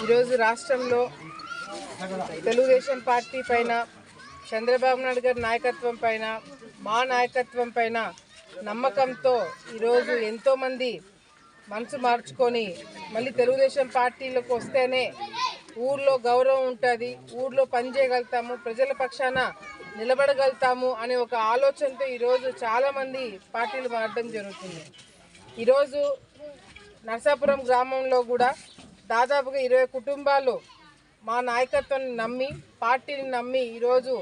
ఈరోజు రాష్ట్రంలో తెలుగుదేశం పార్టీ పైన చంద్రబాబు నాయుడు గారి నాయకత్వం పైన మా నాయకత్వం పైన నమ్మకంతో ఈరోజు ఎంతోమంది మనసు మార్చుకొని మళ్ళీ తెలుగుదేశం పార్టీలోకి వస్తేనే ఊర్లో గౌరవం ఉంటుంది ఊర్లో పని చేయగలుగుతాము ప్రజల పక్షాన నిలబడగలుగుతాము అనే ఒక ఆలోచనతో ఈరోజు చాలామంది పార్టీలు మారడం జరుగుతుంది. ఈరోజు నరసాపురం గ్రామంలో కూడా దాదాపుగా ఇరవై కుటుంబాలు మా నాయకత్వాన్ని నమ్మి పార్టీని నమ్మి ఈరోజు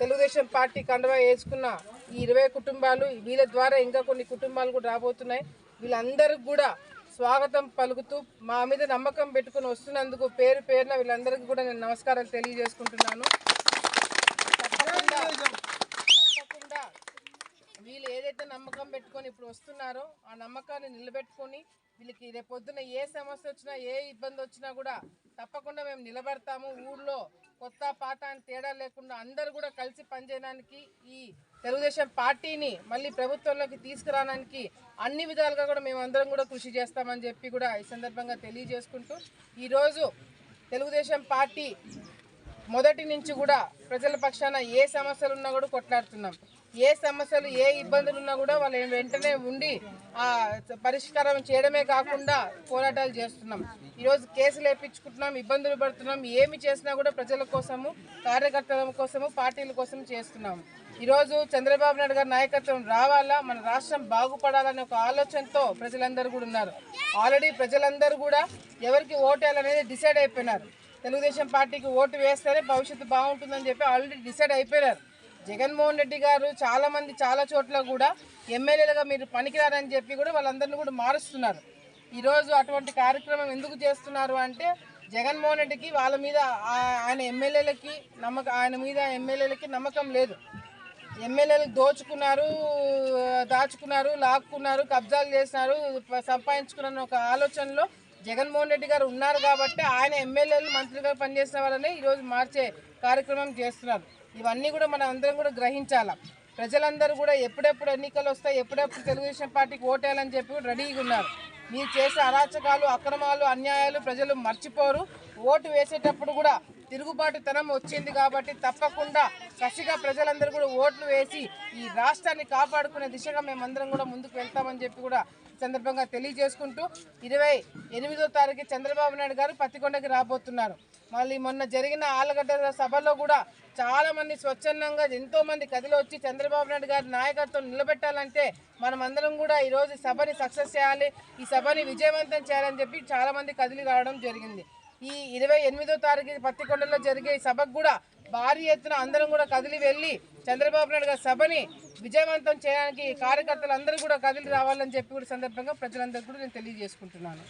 తెలుగుదేశం పార్టీ కండవా వేసుకున్న ఈ ఇరవై కుటుంబాలు వీళ్ళ ద్వారా ఇంకా కొన్ని కుటుంబాలు కూడా రాబోతున్నాయి. వీళ్ళందరికీ కూడా స్వాగతం పలుకుతూ మా మీద నమ్మకం పెట్టుకుని వస్తున్నందుకు పేరు పేరున వీళ్ళందరికీ కూడా నేను నమస్కారాలు తెలియజేసుకుంటున్నాను. తప్పకుండా తప్పకుండా వీళ్ళు ఏదైతే నమ్మకం పెట్టుకొని ఇప్పుడు వస్తున్నారో ఆ నమ్మకాన్ని నిలబెట్టుకొని వీళ్ళకి రేపు పొద్దున ఏ సమస్య వచ్చినా ఏ ఇబ్బంది వచ్చినా కూడా తప్పకుండా మేము నిలబడతాము. ఊళ్ళో కొత్త పాత అని తేడా లేకుండా అందరూ కూడా కలిసి పనిచేయడానికి ఈ తెలుగుదేశం పార్టీని మళ్ళీ ప్రభుత్వంలోకి తీసుకురావడానికి అన్ని విధాలుగా కూడా మేము అందరం కూడా కృషి చేస్తామని చెప్పి కూడా ఈ సందర్భంగా తెలియజేసుకుంటూ ఈరోజు తెలుగుదేశం పార్టీ మొదటి నుంచి కూడా ప్రజల పక్షాన ఏ సమస్యలు ఉన్నా కూడా కొట్లాడుతున్నాం. ఏ సమస్యలు ఏ ఇబ్బందులు ఉన్నా కూడా వాళ్ళు వెంటనే ఉండి ఆ పరిష్కారం చేయడమే కాకుండా పోరాటాలు చేస్తున్నాం. ఈరోజు కేసులు వేయించుకుంటున్నాం ఇబ్బందులు పడుతున్నాం ఏమి చేసినా కూడా ప్రజల కోసము కార్యకర్తల కోసము పార్టీల కోసం చేస్తున్నాం. ఈరోజు చంద్రబాబు నాయుడు గారి నాయకత్వం రావాలా? మన రాష్ట్రం బాగుపడాలనే ఒక ఆలోచనతో ప్రజలందరూ కూడా ఉన్నారు. ఆల్రెడీ ప్రజలందరూ కూడా ఎవరికి ఓటేయాలనేది డిసైడ్ అయిపోయినారు. తెలుగుదేశం పార్టీకి ఓటు వేస్తేనే భవిష్యత్తు బాగుంటుందని చెప్పి ఆల్రెడీ డిసైడ్ అయిపోయినారు. జగన్మోహన్ రెడ్డి గారు చాలా మంది చాలా చోట్ల కూడా ఎమ్మెల్యేలుగా మీరు పనికిరారని చెప్పి కూడా వాళ్ళందరినీ కూడా మారుస్తున్నారు. ఈరోజు అటువంటి కార్యక్రమం ఎందుకు చేస్తున్నారు అంటే జగన్మోహన్ రెడ్డికి వాళ్ళ మీద ఆయన ఎమ్మెల్యేలకి నమ్మకం ఆయన మీద ఎమ్మెల్యేలకి నమ్మకం లేదు. ఎమ్మెల్యేలు దోచుకున్నారు దాచుకున్నారు లాక్కున్నారు కబ్జాలు చేసినారు సంపాదించుకున్న ఒక ఆలోచనలో జగన్మోహన్ రెడ్డి గారు ఉన్నారు కాబట్టి ఆయన ఎమ్మెల్యేలు మంత్రిగా పనిచేసిన వాళ్ళని ఈరోజు మార్చే కార్యక్రమం చేస్తున్నారు. ఇవన్నీ కూడా మనం అందరం కూడా గ్రహించాలా? ప్రజలందరూ కూడా ఎప్పుడెప్పుడు ఎన్నికలు వస్తాయి ఎప్పుడెప్పుడు తెలుగుదేశం పార్టీకి ఓటేయాలని చెప్పి కూడా రెడీగా ఉన్నారు. మీరు చేసే అరాచకాలు అక్రమాలు అన్యాయాలు ప్రజలు మర్చిపోరు. ఓటు వేసేటప్పుడు కూడా తిరుగుబాటుతనం వచ్చింది కాబట్టి తప్పకుండా కసిగా ప్రజలందరూ కూడా ఓట్లు వేసి ఈ రాష్ట్రాన్ని కాపాడుకునే దిశగా మేమందరం కూడా ముందుకు వెళ్తామని చెప్పి కూడా సందర్భంగా తెలియజేసుకుంటూ ఇరవై ఎనిమిదో తారీఖు చంద్రబాబు నాయుడు గారు పత్తికొండకి రాబోతున్నారు. మళ్ళీ మొన్న జరిగిన ఆలగడ్డ సభలో కూడా చాలామంది స్వచ్ఛందంగా ఎంతోమంది కదిలో వచ్చి చంద్రబాబు నాయుడు గారి నాయకత్వం నిలబెట్టాలంటే మనం అందరం కూడా ఈ రోజు సభని సక్సెస్ చేయాలి ఈ సభని విజయవంతం చేయాలని చెప్పి చాలామంది కదిలి రావడం జరిగింది. ఈ ఇరవై ఎనిమిదో తారీఖు పత్తికొండలో జరిగే ఈ సభకు కూడా భారీ ఎత్తున అందరం కూడా కదిలి వెళ్ళి చంద్రబాబు నాయుడు గారి సభని విజయవంతం చేయడానికి కార్యకర్తలు అందరూ కూడా కదిలి రావాలని చెప్పి కూడా సందర్భంగా ప్రజలందరికీ కూడా నేను తెలియజేసుకుంటున్నాను.